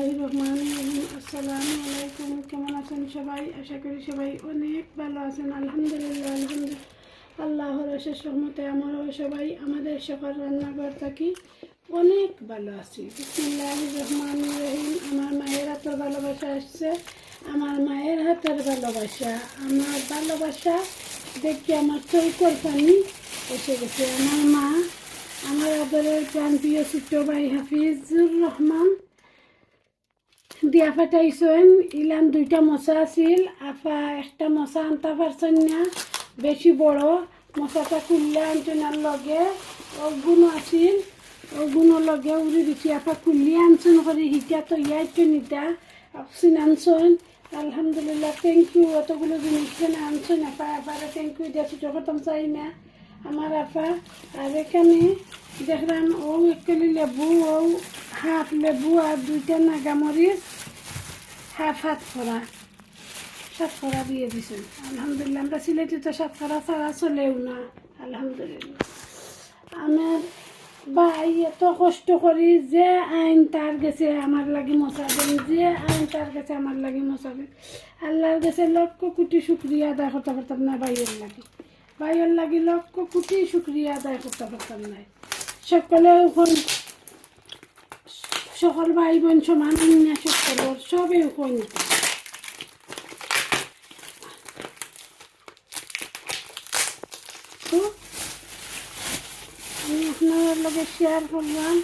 রহমান আসসালামু আলাইকুম, কেমন আছেন সবাই? আশা করি সবাই অনেক ভালো আছেন। আলহামদুলিল্লাহ আলহামদুলিল্লাহ। আল্লাহর আশেষ রহমতে আমারও সবাই আমাদের সবার রান্নাঘর থাকি অনেক ভালো আছি বিসমুল্লাহ রহমান রহিম আমার মায়ের হাতের ভালোবাসা আসছে আমার মায়ের হাতের ভালোবাসা আমার ভালোবাসা দেখি আমার চৌকর পানি এসে গেছে আমার মা আমার আদরের প্রাণ প্রিয় ছোট্ট ভাই হাফিজুর রহমান দিয়া ফাটাইছেন ইলাম দুইটা মশা আছিল, আফা একটা মশা আনতে পারছেন না। বেশি বড়, মশাটা খুললে আনছেন লগে অগুণ আছিল, অগুণর লগে উড়ি দিছি। আফা খুললি আনছেন করে হিটা তো ইয়াইতো নিতা অক্সিন আনছেন। আলহামদুলিল্লাহ থ্যাংক ইউ অতগুলো জিনিস আনছেন। আফা, আফারে থ্যাংক ইউ দিয়া ছোটো কথা চাই না। আমার আফা, আর এখানে দেখলাম ও একলি লেবু, ও হাফ লেবু আর দুইটা নাগামরিচ, হাফ হাত করা সাতকরা দিয়ে দিছেন। আলহামদুলিল্লাহ, আমরা সিলেটে তো সাতকরা ছাড়া চলেও না, আলহামদুলিল্লাহ। আমার ভাই এত কষ্ট করি যে আইন তার গেছে আমার লাগি মশাবেন যে আইন তার গেছে আমার লাগি মশাবেন আল্লাহর গেছে লক্ষ কোটি শুক্রিয়া আদায় করতে পারতাম না ভাইয়ের লাগি। ভাইয়ের লাগি লক্ষ কোটি শুক্রিয়া আদায় করতে পারতাম না। সকলে সকল ভাই বোন সমান সবে এখন তো আমি আপনার লগে শেয়ার করলাম।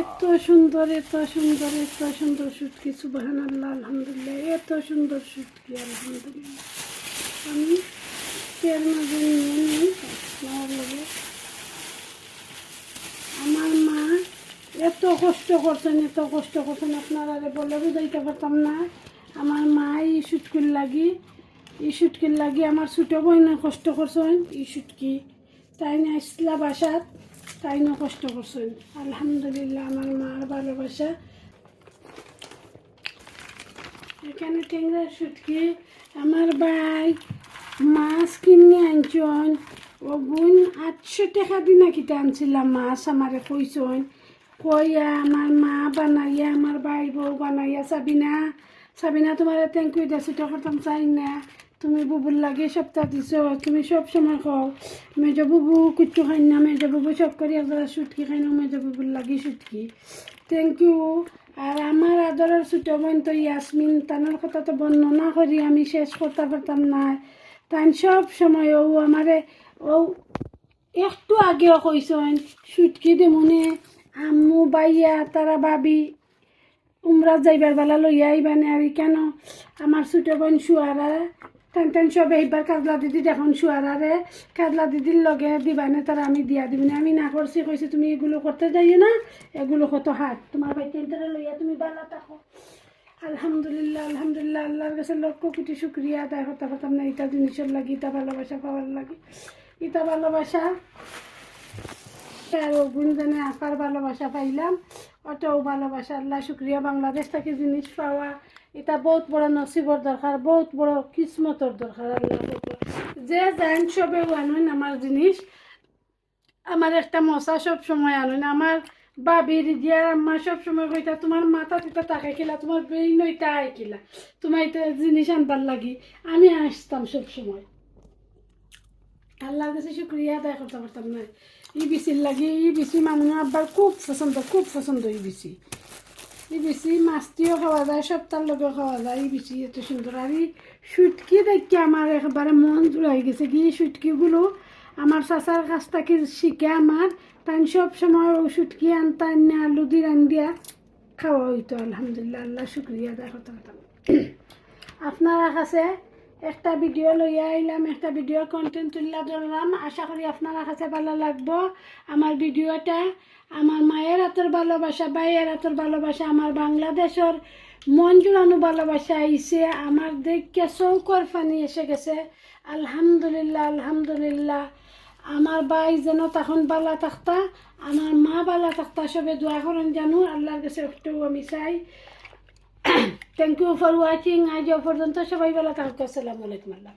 এত সুন্দর এত সুন্দর এত সুন্দর সুটকি সুবাহান আল্লাহ আলহামদুলিল্লাহ, এত সুন্দর সুটকি, আলহামদুলিল্লাহ। আমি মাঝে নিয়ে নিই আপনার লগে আমার মা এত কষ্ট করছেন, এত কষ্ট করছেন, আপনারা বলে বুঝাইতে পারতাম না। আমার মা এই সুটকির লাগি, এই সুটকির লাগি আমার ছোটো বই না কষ্ট করছেন, এই সুটকি। তাই না ইসলা বাসাত তাই না কষ্ট করছেন। আলহামদুলিল্লাহ, আমার মার ভালোবাসা। এখানে ট্যাংরার সুটকি, আমার ভাই মাছ কিনে আনছন। ও বোন আটশো টাকা দিনা কিটা আনছিলাম, মাছ আমারে কইছন। কইয়া আমার মা বানাইয়া আমার ভাই বউ বানাইয়া সাবিনা সাবিনা তোমার থ্যাংক ইউ টাকা করতাম চাই না। তুমি বুবুর লাগে সপ্তাহ দিছ, তুমি সব সময় খাও মেজ বুবু কুচ্ছু খাই না, মেজ বুবু সব করি একবার সুটকি খাই না, মেজ বুবুর লাগি সুটকি। থ্যাংক ইউ আর আমার আদরের ছোটো বোন তো ইয়াসমিন, তানোর কথা তো বর্ণনা করি, আমি শেষ করতে পারতাম না। তাই সব সময় ও আমারে, ও একটু আগেও কইসন সুটকি দে মনে আম্মু বাইয়া তারা ভাবি, উমরা যাইবার বেলা লইয়া আইবানে আর কেন? আমার ছোটো বোন শুয়ারা, টান টান সব এইবার কাজলা দিদি দেখুন শুয়ারারে কাজলা দিদির লগে দিবা দিবানে তারা আমি দিয়া দিবি আমি না করছি, কইছি, তুমি এগুলো করতে যাইও না, এগুলো কত হাত তোমার বাইতেন তারা লইয়া তুমি বালা থাকো। আলহামদুলিল্লাহ আলহামদুলিল্লাহ, আল্লাহর কাছে লক্ষ কোটি শুক্রিয়া। আদায় করতে পারতাম না এটা জিনিসের লাগে, ইটা ভালোবাসা পাওয়ার লাগে। ইটা ভালোবাসা আর গুণজনে আঁকার ভালোবাসা পাইলাম। ওটাও ভালোবাসা, আল্লাহ শুক্রিয়া। বাংলাদেশ থেকে জিনিস পাওয়া, এটা বহুত বড় নসিবর দরকার, বহুত বড় কিসমতর দরকার, আল্লাহ যে জান সবে আনুন আমার জিনিস, আমার একটা মশা সব সময় আনুন। আমার বাবির দিয়া আম্মা সব সময় কইতা তোমার মাথা তিতা তাকে কিলা তোমার ব্রেইন ওইটা আইকিলা তোমার এটা জিনিস আনবার লাগি। আমি আসতাম সব সময় আল্লাহর কাছে শুক্রিয়া আদায় করতে পারতাম না। ই বিচির লাগে ই বিচি মানুষ আব্বার খুব পছন্দ খুব পছন্দ ই বিচি ই বিচি মাছটিও খাওয়া যায় সপ্তাহ লগে খাওয়া যায়। ই বিচি এত সুন্দর। আর এই সুটকি দেখি আমার একবারে মন জুড়াই গেছে কি সুটকিগুলো আমার চাচার কাছ থেকে শিখে আমার, তাই সব সময় ও সুটকি আনতা আনে, আলু দিয়ে রান দিয়া খাওয়া হইতো। আলহামদুলিল্লাহ, আল্লাহ শুক্রিয়া আদায় করতে পারতাম। আপনারা কাছে একটা ভিডিও লইয়া আইলাম, একটা ভিডিও কন্টেন্ট তুলিয়া ধরলাম। আশা করি আপনারা কাছে ভালো লাগবো। আমার ভিডিওটা আমার মায়ের হাতের ভালোবাসা, ভাইয়ের হাতের ভালোবাসা, আমার বাংলাদেশের মন জুড়ানো ভালোবাসা আইসে আমার দেখে চৌকর ফানি এসে গেছে। আলহামদুলিল্লাহ আলহামদুলিল্লাহ। আমার ভাই যেন তখন বালা থাকতা আমার মা বালা থাকতা সবে দোয়া করেন জানো আল্লাহর কাছে একটু আমি চাই। থ্যাংক ইউ ফর ওয়াচিং আজ পর্যন্ত সবাই ভালো থাকতো আসসালামু আলাইকুম আল্লাহ।